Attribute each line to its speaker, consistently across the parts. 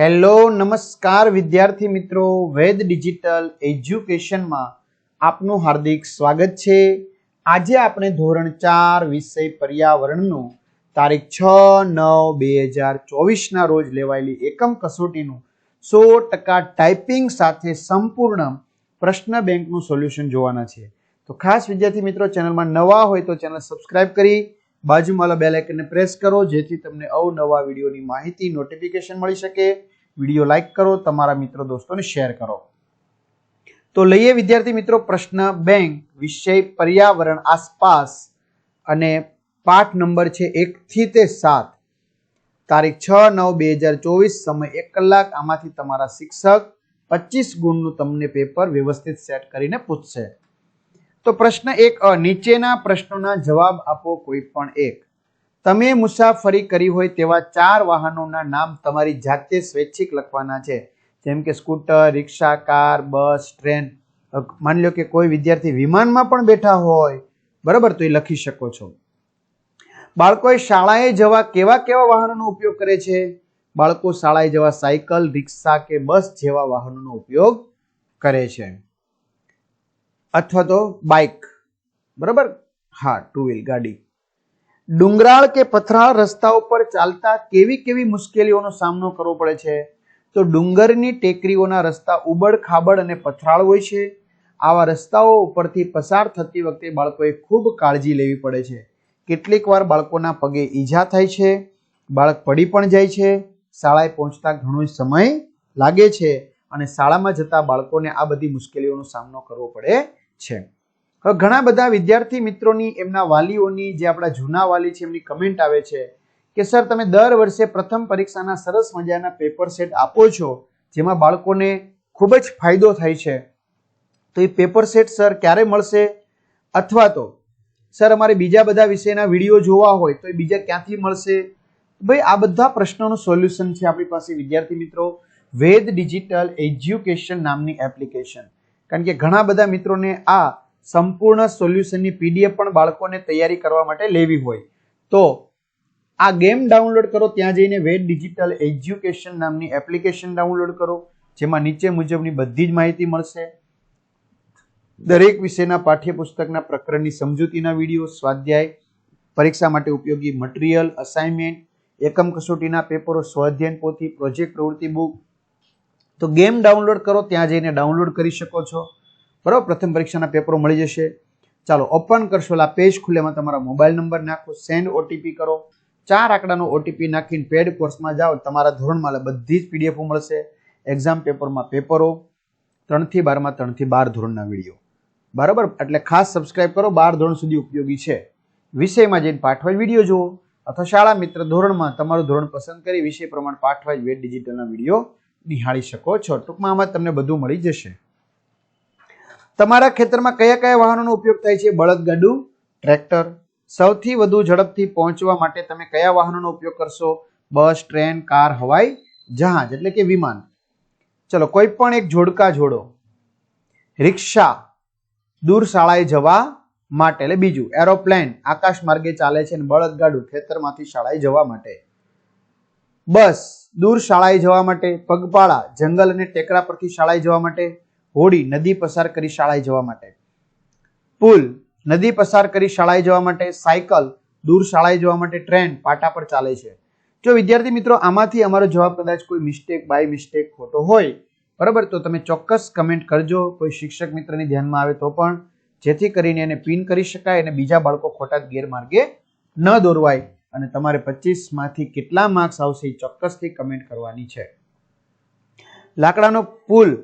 Speaker 1: Hello, નમસ્કાર વિદ્યાર્થી મિત્રો. વેદ ડિજિટલ એજ્યુકેશનમાં આપનું હાર્દિક સ્વાગત છે. આજે આપણે ધોરણ ચાર વિષય પર્યાવરણનું તારીખ છ નવ બે હજાર ચોવીસના રોજ લેવાયેલી એકમ કસોટીનું સો ટકા ટાઈપિંગ સાથે સંપૂર્ણ પ્રશ્ન બેંકનું સોલ્યુશન જોવાના છે. તો ખાસ વિદ્યાર્થી મિત્રો, ચેનલમાં નવા હોય તો ચેનલ સબસ્ક્રાઇબ કરી, બાજુમાં બેલ આઇકનને પ્રેસ કરો, જેથી તમને અવનવા વિડીયોની માહિતી, નોટિફિકેશન મળી શકે. વીડિયો લાઈક કરો, તમારા મિત્રો દોસ્તોને શેર કરો. તો લઈએ વિદ્યાર્થી મિત્રો પ્રશ્ન બેંક, વિષય પર્યાવરણ આસપાસ અને પાઠ નંબર છે એક થી તે સાત. તારીખ છ નવ બે હજાર ચોવીસ, સમય એક કલાક, આમાંથી તમારા શિક્ષક પચીસ ગુણનું તમને પેપર વ્યવસ્થિત સેટ કરીને પૂછશે. તો પ્રશ્ન એક નીચેના પ્રશ્નોના જવાબ આપો કોઈ પણ એક. તમે મુસાફરી કરી હોય તેવા ચાર વાહનોના નામ તમારી જાતે સ્વૈચ્છિક લખવાના છે. જેમ કે સ્કૂટર, રિક્ષા, કાર, બસ, ટ્રેન. માની લો કે કોઈ વિદ્યાર્થી વિમાનમાં પણ બેઠા હોય, બરાબર? તો એ લખી શકો છો. બાળકોએ શાળાએ જવા કેવા કેવા વાહનોનો ઉપયોગ કરે છે? બાળકો શાળાએ જવા સાયકલ, રિક્ષા કે બસ જેવા વાહનોનો ઉપયોગ કરે છે. અથવા તો બાઇક. બરાબર? હા, ટુ વ્હીલ, ગાડી. ડુંગરાળ કે પથરાળ રસ્તા ઉપર ચાલતા કેવી કેવી મુશ્કેલીઓનો સામનો કરવો પડે છે? તો ડુંગરની ટેકરીઓના રસ્તા ઉબડ ખાબડ અને પથરાળ હોય છે. આવા રસ્તાઓ ઉપરથી પસાર થતી વખતે બાળકોએ ખૂબ કાળજી લેવી પડે છે. કેટલીક વાર બાળકોના પગે ઈજા થાય છે. બાળક પડી પણ જાય છે. શાળાએ પહોંચતા ઘણો સમય લાગે છે અને શાળામાં જતા બાળકોને આ બધી મુશ્કેલીઓનો સામનો કરવો પડે છે. હવે ઘણા બધા વિદ્યાર્થી મિત્રોની એમના વાલીઓની જે આપણા જૂના વાલી છે, એમની કમેન્ટ આવે છે કે, સર, તમે દર વર્ષે પ્રથમ પરીક્ષાના સરસ મજાના પેપર સેટ આપો છો, જેમાં બાળકોને ખૂબ જ ફાયદો થાય છે. તો એ પેપર સેટ સર, ક્યારે મળશે? અથવા તો, સર, અમારે બીજા બધા વિષયના વીડિયો જોવા હોય, તો એ બીજા ક્યાંથી મળશે? ભાઈ, આ બધા પ્રશ્નોનું સોલ્યુશન છે આપણી પાસે, વિદ્યાર્થી મિત્રો. વેદ ડિજિટલ એજ્યુકેશન નામની એપ્લિકેશન કારણ કે ઘણા બધા મિત્રોને આ સંપૂર્ણ સોલ્યુશનની પીડીએફ પણ બાળકોને તૈયારી કરવા માટે લેવી હોય. તો આ ગેમ ડાઉનલોડ કરો, ત્યાં જઈને વેદ ડિજિટલ એજ્યુકેશન નામની એપ્લિકેશન ડાઉનલોડ કરો, જેમાં નીચે મુજબની બધી જ માહિતી મળશે. દરેક વિષયના પાઠ્યપુસ્તકના પ્રકરણની સમજૂતીના વીડિયો, સ્વાધ્યાય, પરીક્ષા માટે ઉપયોગી મટીરિયલ અસાઇનમેન્ટ એકમ કસોટીના પેપરો, સ્વાધ્યાયન પોથી પ્રોજેક્ટ પ્રવૃત્તિ બુક તો ગેમ ડાઉનલોડ કરો, ત્યાં જઈને ડાઉનલોડ કરી શકો છો. બરાબર? પ્રથમ પરીક્ષાના પેપરો મળી જશે. ચાલો ઓપન કરશો એટલે પેજ ખુલ્લેમાં તમારા મોબાઈલ નંબર નાખો સેન્ડ ઓટીપી કરો. ચાર આંકડાનો ઓટીપી નાખીને પેડ કોર્સમાં જાઓ, તમારા ધોરણમાં બધી જ પીડીએફો મળશે. એક્ઝામ પેપરમાં પેપરો ત્રણથી બારમાં ત્રણથી બાર ધોરણના વીડિયો બરાબર? એટલે ખાસ સબસ્ક્રાઇબ કરો, બાર ધોરણ સુધી ઉપયોગી છે. વિષયમાં જઈને પાઠવાજ વીડિયો જુઓ. અથવા શાળા મિત્ર ધોરણમાં તમારું ધોરણ પસંદ કરી વિષય પ્રમાણે પાઠવાજ વેટ ડિજિટલના વીડિયો નિહાળી શકો છો. ટૂંકમાં આમાં તમને બધું મળી જશે. તમારા ખેતરમાં કયા કયા વાહનોનો ઉપયોગ થાય છે? બળદગાડું ટ્રેક્ટર. સૌથી વધુ ઝડપથી પહોંચવા માટે તમે કયા વાહનોનો ઉપયોગ કરશો? બસ ટ્રેન કાર હવાઈ જહાજ એટલે કે વિમાન. ચલો કોઈ પણ એક જોડકા જોડો. રિક્ષા દૂર શાળાએ જવા માટે એટલે બીજું એરોપ્લેન આકાશ માર્ગે ચાલે છે અને બળદગાડું ખેતરમાંથી શાળાએ જવા માટે. બસ દૂર શાળાએ જવા માટે પગપાળા જંગલ અને ટેકરા પરથી શાળાએ જવા માટે. હોડી નદી પસાર કરી શાળાએ જવા માટે. પુલ નદી પસાર કરી શાળાએ જવા માટે. સાયકલ દૂર શાળાએ જવા માટે. ટ્રેન પાટા પર ચાલે છે. જો વિદ્યાર્થી મિત્રો, આમાંથી અમારો જવાબ કદાચ કોઈ મિસ્ટેક બાય મિસ્ટેક ખોટો હોય, બરાબર? તો તમે ચોક્કસ કમેન્ટ કરજો. કોઈ શિક્ષક મિત્રની ધ્યાનમાં આવે તો પણ, જેથી કરીને એને પિન કરી શકાય અને બીજા બાળકો ખોટા ગેરમાર્ગે ન દોરવાય. અને તમારે પચીસમાંથી કેટલા માર્ક્સ આવશે એ ચોક્કસથી કમેન્ટ કરવાની છે. લાકડાનો પુલ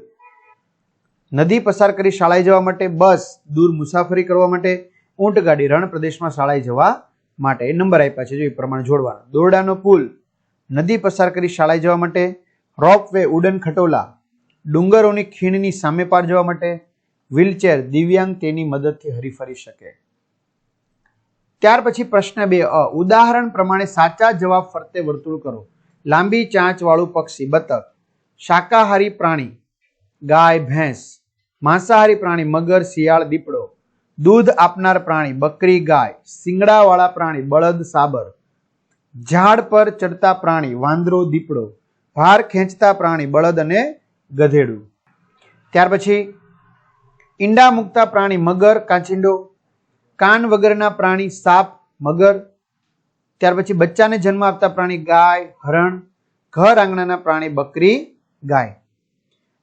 Speaker 1: નદી પસાર કરી શાળાએ જવા માટે, બસ, દૂર મુસાફરી કરવા માટે ઊંટગાડી રણ પ્રદેશમાં શાળાએ જવા માટે નંબર આપ્યા છે. જો એ પ્રમાણે જોડવાના. દોરડાનો પુલ. નદી પસાર કરી શાળાએ જવા માટે રોપ વે ઉડન ખટોલા. ડુંગરોની ખીણની સામે પાર જવા માટે, વ્હીલચેર દિવ્યાંગ તેની મદદથી હરીફરી શકે. ત્યાર પછી પ્રશ્ન બે અ. ઉદાહરણ પ્રમાણે સાચા જવાબ ફરતે વર્તુળ કરો. લાંબી ચાંચવાળું પક્ષી, બતક. શાકાહારી પ્રાણી. ગાય, ભેંસ. માંસાહારી પ્રાણી મગર, શિયાળ, દીપડો. દૂધ આપનાર પ્રાણી બકરી, ગાય. શિંગડાવાળા પ્રાણી બળદ, સાબર. ઝાડ પર ચડતા પ્રાણી વાંદરો, દીપડો. ભાર ખેંચતા પ્રાણી બળદ અને ગધેડું. ત્યાર પછી, ઈંડા મૂકતા પ્રાણી મગર, કાંચિંડો. કાન વગરના પ્રાણી સાપ, મગર. ત્યાર પછી બચ્ચાને જન્મ આપતા પ્રાણી ગાય, હરણ. ઘર આંગણાના પ્રાણી બકરી, ગાય.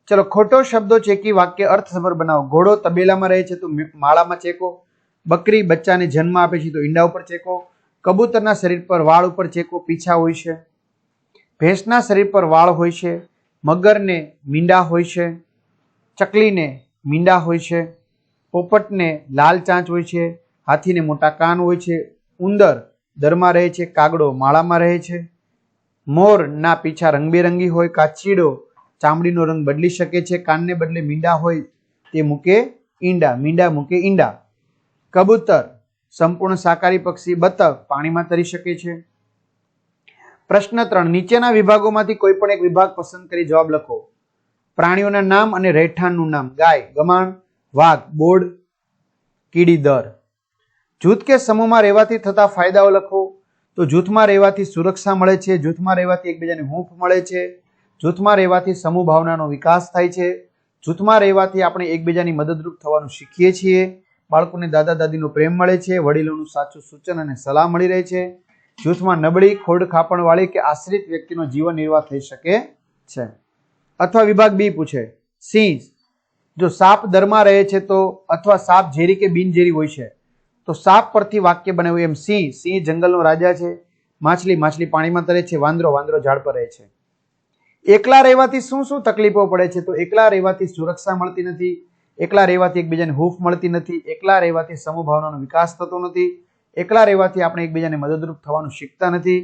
Speaker 1: ચલો, ખોટો શબ્દો ચેકી વાક્ય અર્થસભર બનાવો. ઘોડો તબેલામાં રહે છે તો માળામાં ચેકો. બકરી બચ્ચાને જન્મ આપે છે તો ઈંડા ઉપર ચેકો. કબૂતરના શરીર પર વાળ ઉપર ચેકો, પીછા હોય છે. ભેંસના શરીર પર વાળ હોય છે. મગરને મીંડા હોય છે. ચકલીને મીંડા હોય છે. પોપટને લાલ ચાંચ હોય છે. હાથીને મોટા કાન હોય છે. ઉંદર દરમાં રહે છે. કાગડો માળામાં રહે છે. મોરના પીછા રંગબેરંગી હોય. કાચીડો ચામડીનો રંગ બદલી શકે છે, કાનને બદલે મીંડા હોય તે મૂકે ઈંડા, મીંડા મૂકે ઈંડા. કબૂતર સંપૂર્ણ શાકાહારી પક્ષી બતક પાણીમાં તરી શકે છે. પ્રશ્ન ત્રણ, નીચેના વિભાગોમાંથી કોઈ પણ એક વિભાગ પસંદ કરી જવાબ લખો. પ્રાણીઓના નામ અને રહેઠાણનું નામ, ગાય, ગમાણ, વાઘ બોર્ડ કીડી, દર. જૂથ કે સમૂહમાં રહેવાથી થતા ફાયદાઓ લખો. તો જૂથમાં રહેવાથી સુરક્ષા મળે છે, જૂથમાં રહેવાથી એકબીજાને હૂંફ મળે છે. જૂથમાં રહેવાથી સમૂહ ભાવનાનો વિકાસ થાય છે. જૂથમાં રહેવાથી આપણે એકબીજાની મદદરૂપ થવાનું શીખીએ છીએ. બાળકોને દાદા દાદીનો પ્રેમ મળે છે, વડીલોનું સાચું સૂચન અને સલાહ મળી રહે છે. જૂથમાં નબળી, ખોડ ખાપણવાળી કે આશ્રિત વ્યક્તિનો જીવન નિર્વાહ થઈ શકે છે. અથવા વિભાગ બી પૂછે, સિંહ, જો સાપ દરમાં રહે છે તો, અથવા સાપ ઝેરી કે બિનઝેરી હોય છે, તો સાપ પરથી વાક્ય બનાવ્યું એમ, સિંહ સિંહ જંગલનો રાજા છે, માછલી માછલી પાણીમાં તરે છે, વાંદરો વાંદરો ઝાડ પર રહે છે. એકલા રહેવાથી શું શું તકલીફો પડે છે? તો એકલા રહેવાથી સુરક્ષા મળતી નથી, એકલા રહેવાથી એકબીજાને હૂફ મળતી નથી, એકલા રહેવાથી સમૂહભાવનાનો વિકાસ થતો નથી, એકલા રહેવાથી આપણે એકબીજાને મદદરૂપ થવાનું શીખતા નથી,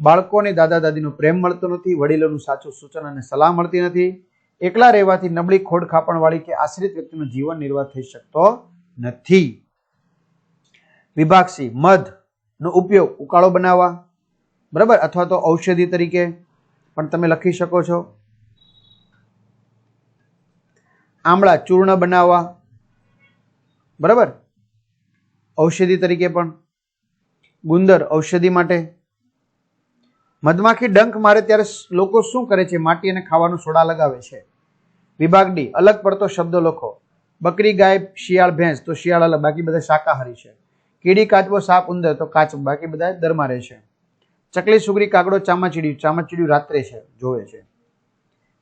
Speaker 1: બાળકોને દાદા દાદીનો પ્રેમ મળતો નથી, વડીલોનું સાચું સૂચન અને સલાહ મળતી નથી, એકલા રહેવાથી નબળી ખોડ ખાપણવાળી કે આશ્રિત વ્યક્તિનું જીવન નિર્વાહ થઈ શકતો નથી. વિભાગ સી, મધનો ઉપયોગ ઉકાળો બનાવવા, બરાબર? અથવા તો ઔષધિ તરીકે પણ તમે લખી શકો છો. આમળા ચૂર્ણ બનાવવા. બરાબર? ઔષધિ તરીકે પણ. ગુંદર ઔષધિ માટે. મધમાખી ડંખ મારે ત્યારે લોકો શું કરે છે? માટી અને ખાવાનું સોડા લગાવે છે. વિભાગ ડી, અલગ પડતો શબ્દો લખો. બકરી, ગાય, શિયાળ, ભેંસ, તો શિયાળ અલગ, બાકી બધા શાકાહારી છે. કીડી, કાચબો, સાપ, ઉંદર, તો કાચ બાકી બધા દરમાં રહે છે. ચકલી સુગરી કાગડો ચામાચીડિયું ચામાચીડિયું રાત્રે છે, જોવે છે.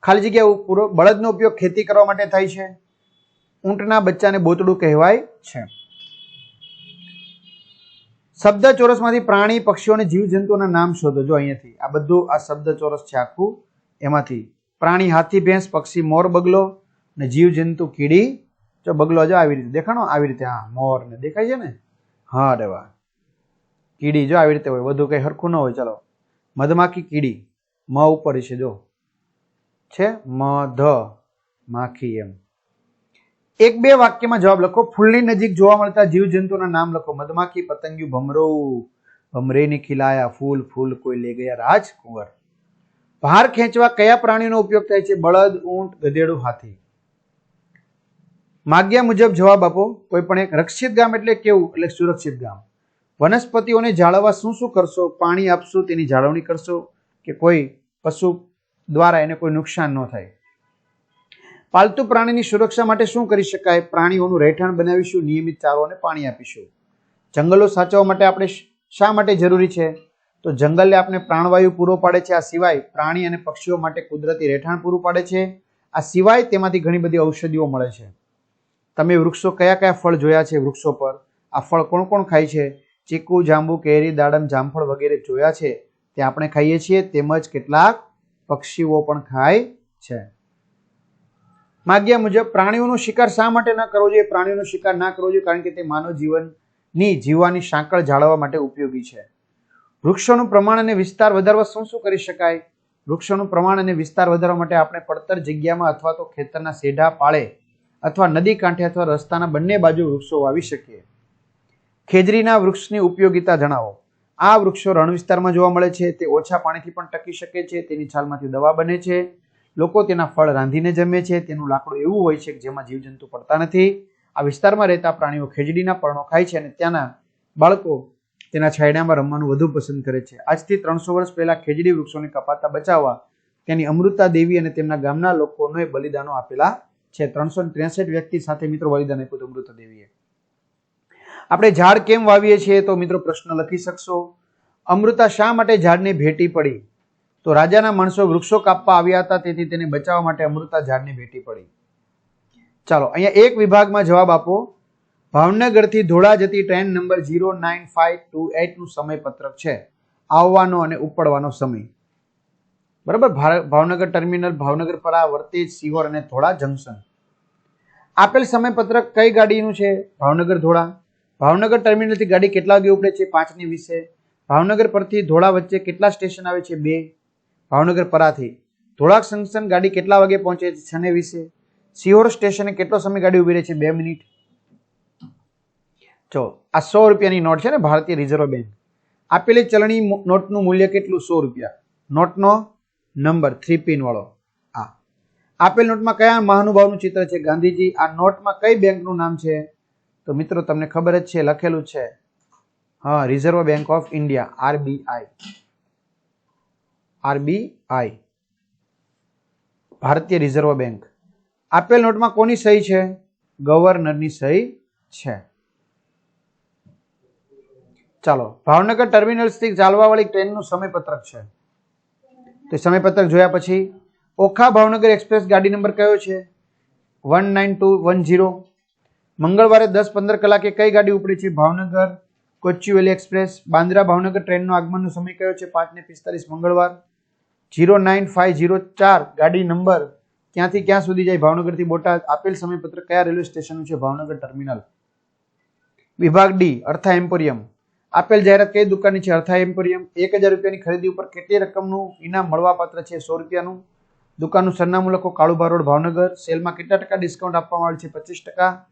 Speaker 1: ખાલી જગ્યા બળદનો ઉપયોગ ખેતી કરવા માટે થાય છે. ઊંટના બચ્ચાને બોતડું કહેવાય છે. શબ્દ ચોરસમાંથી પ્રાણી, પક્ષીઓ અને જીવજંતુઓના નામ શોધો. જો અહીંયાથી આ બધું આ શબ્દ ચોરસ છે આખું, એમાંથી પ્રાણી હાથી, ભેંસ, પક્ષી, મોર, બગલો ને જીવજંતુ, કીડી. જો બગલો જો આવી રીતે દેખાણો, આવી રીતે, હા મોર ને દેખાય છે ને? હા અરે વાહ. કીડી જો આવી રીતે હોય, વધુ કંઈ હરખું ન હોય, ચાલો. મધમાખી કીડી. મ ઉપર છે, જો. છે મધ. માખી એમ. એક બે વાક્યમાં જવાબ લખો. ફૂલની નજીક જોવા મળતા જીવજંતુના નામ લખો. મધમાખી, પતંગિયું, ભમરો, ભમરેની ખીલાયા, ફૂલ ફૂલ, કોઈ લઈ ગયા, રાજકુંવર. ભાર ખેંચવા કયા પ્રાણીનો ઉપયોગ થાય છે? બળદ, ઊંટ, ગધેડું, હાથી. માગ્યા મુજબ જવાબ આપો. કોઈ પણ એક રક્ષિત ગામ એટલે કેવું? એટલે સુરક્ષિત ગામ. વનસ્પતિઓને જાળવવા શું શું કરશો? પાણી આપશો, તેની જાળવણી કરશો કે કોઈ પશુ દ્વારા એને કોઈ નુકસાન ન થાય? પાલતુ પ્રાણીની સુરક્ષા માટે શું કરી શકાય? પ્રાણીઓનું રહેઠાણ બનાવીશું, નિયમિત ચારો અને પાણી આપીશું. જંગલો સાચવવા માટે આપણે શા માટે જરૂરી છે? તો જંગલે આપણે પ્રાણવાયુ પૂરો પાડે છે, આ સિવાય પ્રાણી અને પક્ષીઓ માટે કુદરતી રહેઠાણ પૂરું પાડે છે. આ સિવાય તેમાંથી ઘણી બધી ઔષધિઓ મળે છે. તમે વૃક્ષો કયા કયા ફળ જોયા છે વૃક્ષો પર? આ ફળ કોણ કોણ ખાય છે? ચીકુ, જાંબુ, કેરી, દાડમ, જામફળ વગેરે જોયા છે. તે આપણે ખાઈએ છીએ. તેમજ કેટલાક પક્ષીઓ પણ ખાય છે. માગ્યા મુજબ પ્રાણીઓનો શિકાર શા માટે ન કરવો જોઈએ? પ્રાણીઓનો શિકાર ના કરવો જોઈએ કારણ કે તે માનવ જીવનની જીવવાની સાંકળ જાળવવા માટે ઉપયોગી છે. વૃક્ષોનું પ્રમાણ અને વિસ્તાર વધારવા શું શું કરી શકાય? વૃક્ષોનું પ્રમાણ અને વિસ્તાર વધારવા માટે આપણે પડતર જગ્યામાં અથવા તો ખેતરના સેઢા પાળે અથવા નદી કાંઠે અથવા રસ્તાના બંને બાજુ વૃક્ષો વાવી શકીએ. ખેજરીના વૃક્ષની ઉપયોગિતા જણાવો. આ વૃક્ષો રણ વિસ્તારમાં જોવા મળે છે, તે ઓછા પાણીથી પણ ટકી શકે છે, તેની છાલમાંથી દવા બને છે. લોકો તેના ફળ રાંધીને જમે છે, તેનું લાકડું એવું હોય છે કે જેમાં જીવજંતુ પડતા નથી. આ વિસ્તારમાં રહેતા પ્રાણીઓ ખેજડીના પર્ણો ખાય છે અને ત્યાંના બાળકો તેના છાયડામાં રમવાનું વધુ પસંદ કરે છે. આજથી ત્રણસો વર્ષ પહેલા ખેજડી વૃક્ષોને કપાતા બચાવવા તેની અમૃતા દેવી અને તેમના ગામના લોકોને બલિદાનો આપેલા છે. ત્રણસો ત્રેસઠ વ્યક્તિ સાથે મિત્રો બલિદાન આપ્યું હતું અમૃતા દેવીએ. આપણે ઝાડ કેમ વાવીએ છીએ તો મિત્રો પ્રશ્ન લખી શકશો. અમૃતા શા માટે ઝાડને ભેટી પડી? તો રાજાના માણસો વૃક્ષો કાપવા આવ્યા હતા, તેથી તેને બચાવવા માટે અમૃતા ઝાડને ભેટી પડી. ચાલો, અહીંયા એક વિભાગમાં જવાબ આપો. ભાવનગરથી ધોળા જતી train number zero nine five two એટનું સમયપત્રક છે. આવવાનો અને ઉપડવાનો સમય. બરાબર? ભાવનગર ટર્મિનલ ભાવનગર પરા વર્તેજ, સિહોર અને ધોળા જંકશન. આપેલ સમયપત્રક કઈ ગાડીનું છે? ભાવનગર ધોળા. ભાવનગર ટર્મિનલથી ગાડી કેટલા વાગે ઉપડે છે પાંચની વીસે ભાવનગર પરથી ધોળા વચ્ચે કેટલા સ્ટેશન આવે છે બે? ભાવનગર પરાથી. ધોળા જંકશન ગાડી કેટલા વાગે પહોંચે છે છને વીસે સિહોર સ્ટેશને કેટલો સમય ગાડી ઊભી રહે છે બે મિનિટ? જો, આ સો રૂપિયાની નોટ છે ને ભારતીય રિઝર્વ બેંક. આપેલી ચલણી નોટનું મૂલ્ય કેટલું? સો રૂપિયા. નોટનો નંબર, થ્રી પિન વાળો. આ. આપેલ નોટમાં કયા મહાનુભાવનું ચિત્ર છે? ગાંધીજી, આ નોટમાં કઈ બેંકનું નામ છે? તો મિત્રો, તમને ખબર જ છે, લખેલું છે, હા Reserve Bank of India RBI RBI ભારતીય રિઝર્વ બેંક આપેલ નોટમાં કોની સહી છે? ગવર્નરની સહી છે. ચાલો, ભાવનગર ટર્મિનલ્સથી ચાલવાવાળી ટ્રેનનું સમયપત્રક છે. તો સમયપત્રક જોયા પછી ઓખા ભાવનગર એક્સપ્રેસ ગાડી નંબર કયો છે? One nine two one zero મંગળવારે દસ પંદર કલાકે કઈ ગાડી ઉપડી છે? ભાવનગર કોચ્યુવેલી એક્સપ્રેસ, બાંદ્રા ભાવનગર ટ્રેનનો આગમનનો સમય કયો છે? પાંચ ને પિસ્તાલીસ, મંગળવાર. જીરો નાઇન ફાઇવ જીરો ચાર, ગાડી નંબર. ક્યાંથી ક્યાં સુધી જાય? ભાવનગરથી બોટાદ. આપેલ સમયપત્ર કયા રેલવે સ્ટેશનનું છે? ભાવનગર ટર્મિનલ. વિભાગ ડી, અર્થા એમ્પોરિયમ. આપેલ જાહેરાત કઈ દુકાનની છે? અર્થા એમ્પોરિયમ. એક હજાર રૂપિયાની ખરીદી ઉપર કેટલી રકમનું ઇનામ મળવાપાત્ર છે? સો રૂપિયાનું. દુકાનનું સરનામું લખો કાળુભા રોડ ભાવનગર. સેલમાં કેટલા ટકા ડિસ્કાઉન્ટ આપવામાં આવે છે? પચીસ ટકા.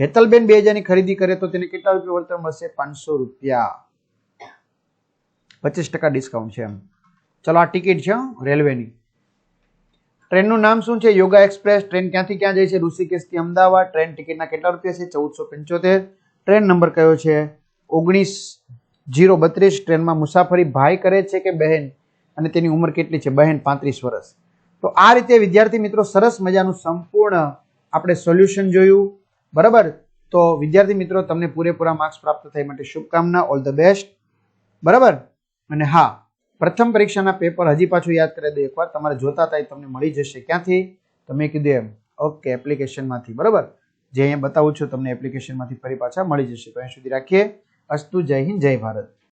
Speaker 1: હેતલબેન બે હજારની ખરીદી કરે તો તેને કેટલા રૂપિયા વળતર મળશે? પાંચસો રૂપિયા. પચીસ ટકા ડિસ્કાઉન્ટ છે એમ. ચલો, આ ટિકિટ છે રેલવેની. ટ્રેનનું નામ શું છે? યોગા એક્સપ્રેસ. ટ્રેન ક્યાંથી ક્યાં જાય છે? ઋષિકેશથી અમદાવાદ. ટ્રેન ટિકિટના કેટલા રૂપિયા છે? ચૌદસો પંચોતેર. ટ્રેન નંબર કયો છે? ઓગણીસ જીરો બત્રીસ. ટ્રેનમાં મુસાફરી ભાઈ કરે છે કે બહેન? અને તેની ઉંમર કેટલી છે? બહેન પાંત્રીસ વર્ષ. તો આ રીતે વિદ્યાર્થી મિત્રો સરસ મજાનું સંપૂર્ણ આપણે સોલ્યુશન જોયું. બરાબર? તો વિદ્યાર્થી મિત્રો, તમને પૂરેપૂરા માર્ક્સ પ્રાપ્ત થાય માટે શુભકામના ઓલ ધ બેસ્ટ બરાબર? અને હા, પ્રથમ પરીક્ષાના પેપર હજી પાછું યાદ કરી દો, એકવાર તમારે જોતા થાય તમને મળી જશે ક્યાંથી? તમે કીધું એમ ઓકે એપ્લિકેશનમાંથી બરાબર? જે અહીંયા બતાવું છું, તમને એપ્લિકેશનમાંથી ફરી પાછા મળી જશે. તો અહીં સુધી રાખીએ. અસ્તુ, જય હિન્દ, જય ભારત.